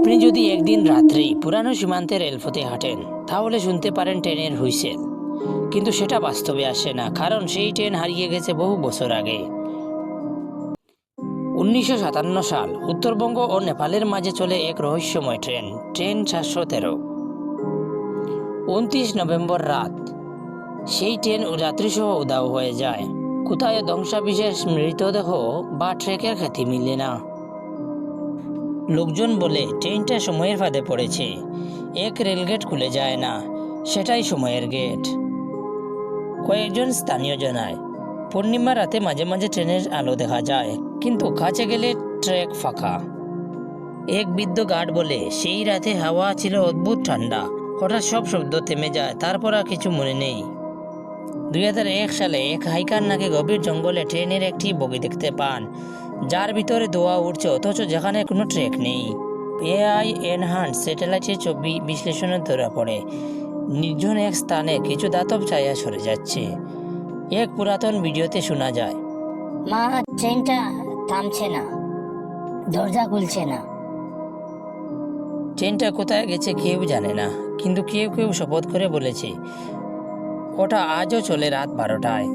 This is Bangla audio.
আপনি যদি একদিন রাত্রি পুরানো সীমান্তে রেলপথে হাঁটেন, তাহলে শুনতে পারেন ট্রেনের হুইসেল। কিন্তু সেটা বাস্তবে আসে না, কারণ সেই ট্রেন হারিয়ে গেছে বহু বছর আগে। উনিশশো সাতান্ন সাল, উত্তরবঙ্গ ও নেপালের মাঝে চলে এক রহস্যময় ট্রেন ট্রেন সাতশো তেরো। উনত্রিশ নভেম্বর রাত, সেই ট্রেন যাত্রীসহ উদাও হয়ে যায়। কোথায় ধ্বংসাবিশেষ, মৃতদেহ বা ট্রেকের খ্যাতি মিলে না। লোকজন বলে ট্রেনটা সময়ের ফাঁদে পড়েছে। এক রেলগেট খুলে যায় না, সেটাই সময়ের গেট। কয়েকজন স্থানীয় জানায়, পূর্ণিমা রাতে মাঝে মাঝে ট্রেনের আলো দেখা যায়, কিন্তু কাছে গেলে ট্রেক ফাঁকা। এক বৃদ্ধ গার্ড বলে, সেই রাতে হাওয়া ছিল অদ্ভুত ঠান্ডা, হঠাৎ সব শব্দ থেমে যায়, তারপর আর কিছু মনে নেই। দুই হাজার এক সালে এক হাইকার নাকি গভীর জঙ্গলে ট্রেনের একটি বগি দেখতে পান। যার ভিতরে ধোয়া উঠছে, অথচ যেখানে কোনো ট্রেক নেই। এআই এনহান্স স্যাটেলাইটের ছবি বিশ্লেষণে ধরা পড়ে। নির্জন এক স্থানে কিছু দাতব ছায়া সরে যাচ্ছে। এক পুরাতন ভিডিওতে শোনা যায়, মা ট্রেনটা থামছে না। দরজা খুলছে না। ট্রেনটা কোথায় গেছে কেউ জানে না, কিন্তু কেউ কেউ শপথ করে বলেছে, ওটা আজও চলে রাত বারোটায়।